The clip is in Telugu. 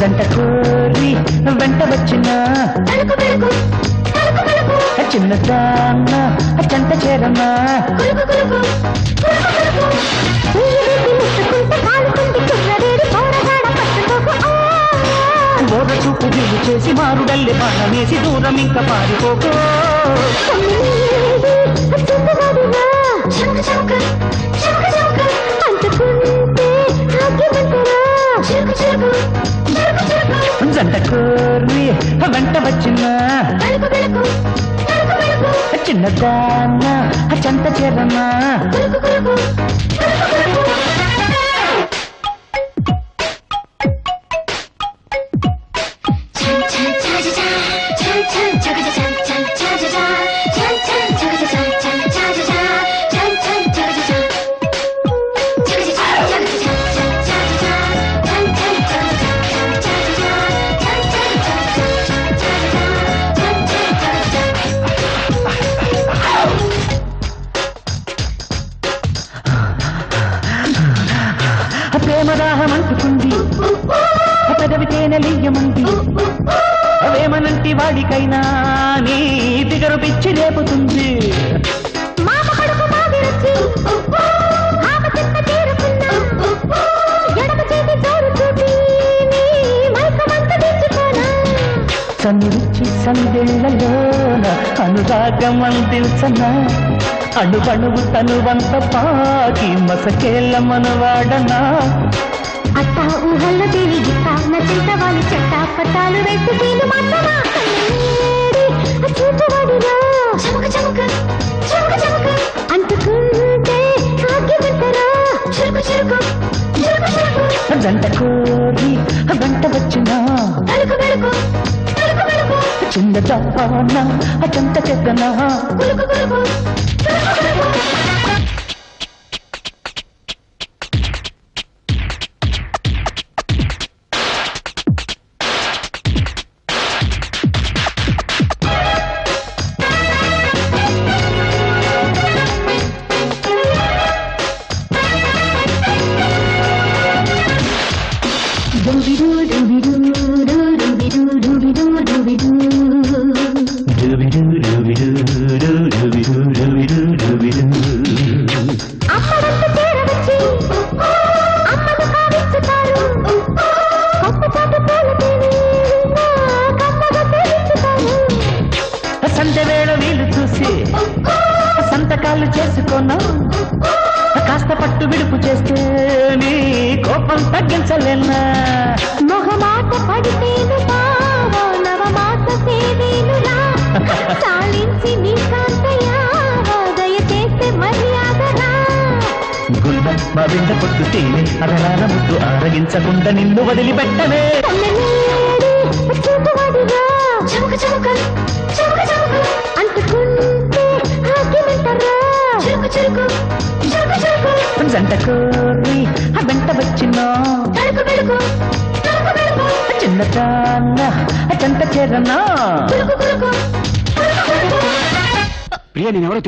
జంట కోరి వెంట వచ్చిన తలుపు వెలుగు తలుపు వెలుగు మారుడల్లి బాణమేసి దూరం ఇంకా పారిపోకో. జంట కోరి వెంట వచ్చిన. చిన్నదాన్న చెంత చేరన్నా ప్రేమదాహం అంటుకుంది పెదవి తేనెలియ్యమంది అవేమనంటి వాడికైనా నీ దిగరు పిచ్చి రేపుతుంది మామ కడుపు మాదిరొచ్చి ఆమె చెత్త తీరుకున్నా ఎడమ చేతి జోరు చూపి నీ మైకమంత తెచ్చుకోనా సన్నిచ్చి సందెళ్ళలోన అనురాగం అందించన అణువణువు తనువంత పాకి మసకేళ్ళ మనవాడనా అట్టా ఊహల్లో గిట్ట నచ్చింత వాలి చెట్ట పట్టాలు వేసి తీలు మాత్రమా చూపవాడిరా చమక చమక చమక చమక. అంటుకుంటే ఆగ్యమంటరా చురుకు చురుకు చురుకు చురుకు. జంట కోరి వెంట వచ్చిన. తలుకు వెలుగు తలుకు వెలుగు చిన్నదాన చెంత చెక్కనా. సంతకాలు చేసుకున్నా. కాస్త పట్టు విడుపు చేస్తే నీ కోపం తగ్గించలేనా? మొహమాట పడితేను బావో నవమాస సేవేనులా. సాలించి నీ కాంతయ్యా దయచేస్తే మర్యాదరా గుల్బ మా బిడ్డ పొట్టు తేనె అదలార ముద్దు ఆరగించకుండా నిన్ను వదిలిపెట్టనే. చురుకు చురుకు చురుకు. జంట కోరి ఆ వెంట వచ్చిన తడుకు వెలుగు తడుకు వెలుగు. చిన్నదాన్న చెంత చేరనా? కులుకు కులుకు కులుకు కులుకు ప్రియ నేనెవరో